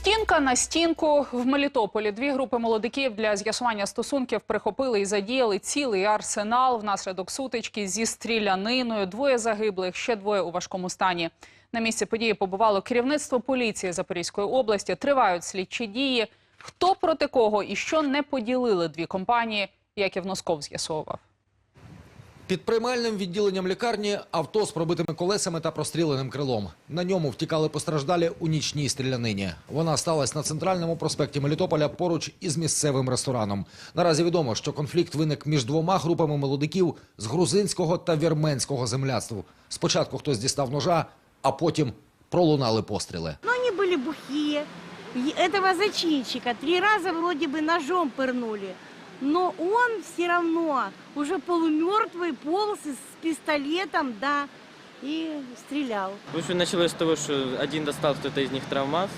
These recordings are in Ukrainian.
Стінка на стінку в Мелітополі. Дві групи молодиків для з'ясування стосунків прихопили і задіяли цілий арсенал внаслідок сутички зі стріляниною. Двоє загиблих, ще двоє у важкому стані. На місці події побувало керівництво поліції Запорізької області. Тривають слідчі дії. Хто проти кого і що не поділили дві компанії, Яків Носков з'ясовував. Під приймальним відділенням лікарні авто з пробитими колесами та простріленим крилом. На ньому втікали постраждалі у нічній стрілянині. Вона сталася на центральному проспекті Мелітополя поруч із місцевим рестораном. Наразі відомо, що конфлікт виник між двома групами молодиків з грузинського та вірменського земляцтв. Спочатку хтось дістав ножа, а потім пролунали постріли. Но они были бухие. И Этого зачинщика три раза вроде бы ножом пырнули. Но он все равно уже полумертвый полз с пистолетом, да, и стрелял. В общем, началось с того, что один достал кто-то из них травмат,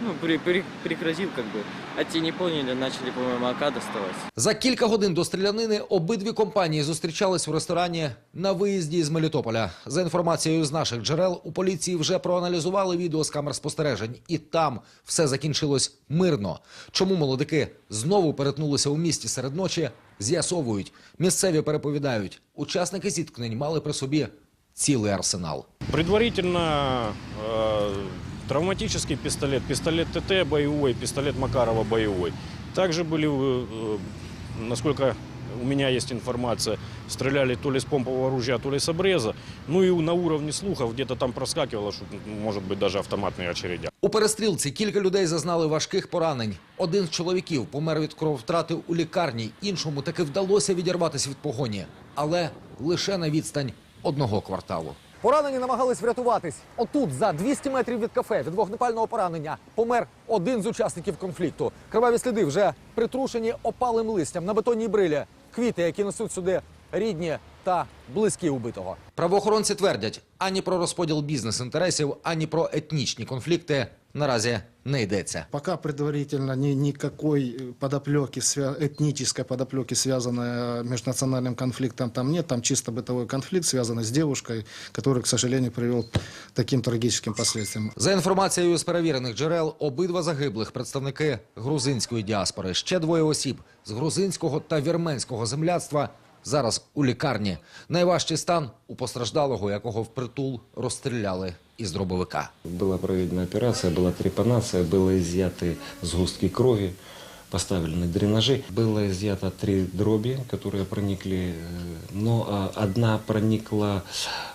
ну, при- при- прекратил как бы, а те не поняли, начали, по-моему, АК доставать. За кілька годин до стрілянини обидві компанії зустрічались в ресторані на виїзді з Мелітополя. За інформацією з наших джерел, у поліції вже проаналізували відео з камер спостережень, і там все закінчилось мирно. Чому молодики знову перетнулися у місті серед ночі? З'ясовують. Місцеві переповідають. Учасники зіткнень мали при собі цілий арсенал. Предварительно э, травматический пистолет, пистолет ТТ боевой, пистолет Макарова боевой. Также были, э, э, насколько у меня есть информация, стреляли то ли с помпового оружия, то ли с обреза. Ну и на уровне слухов где-то там проскакивало, что, может быть, даже автоматные очередя. У перестрілці кілька людей зазнали важких поранень. Один з чоловіків помер від крововтрати у лікарні, іншому таки вдалося відірватися від погоні, але лише на відстань одного кварталу. Поранені намагались врятуватись. Отут, за 200 метрів від кафе, від вогнепального поранення, помер один з учасників конфлікту. Криваві сліди вже притрушені опалим листям на бетонній брилі. Квіти, які несуть сюди рідні та близькі убитого. Правоохоронці твердять, ані про розподіл бізнес-інтересів, ані про етнічні конфлікти наразі не йдеться. Пока предварительно ни, никакой э, подоплеки, свя- этнической подоплеки, связанной э, межнациональным конфликтом, там нет. Там чисто бытовой конфликт, связанный с девушкой, который, к сожалению, привел к таким трагическим последствиям. За інформацією з перевірених джерел, обидва загиблих представники грузинської діаспори. Ще двоє осіб з грузинського та вірменського земляцтва зараз у лікарні. Найважчий стан у постраждалого, якого впритул розстріляли із дробовика. Была проведена операция, была трепанация, было изъяты сгустки крови, поставлены дренажи. Было изъято три дроби, которые проникли, э, но а, одна проникла э,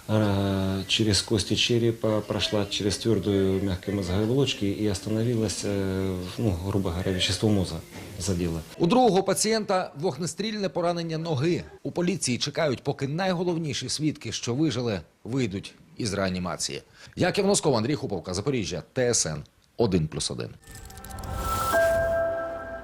через кости черепа, прошла через твердую мягкую мозговые оболочки и остановилась, э, ну, грубо говоря, вещество мозга задело. У другого пацієнта вогнестрільне поранення ноги. У поліції чекають, поки найголовніші свідки, що вижили, вийдуть із реанімації. Яків Носков, Андрій Хуповка, Запоріжжя, ТСН 1+,1.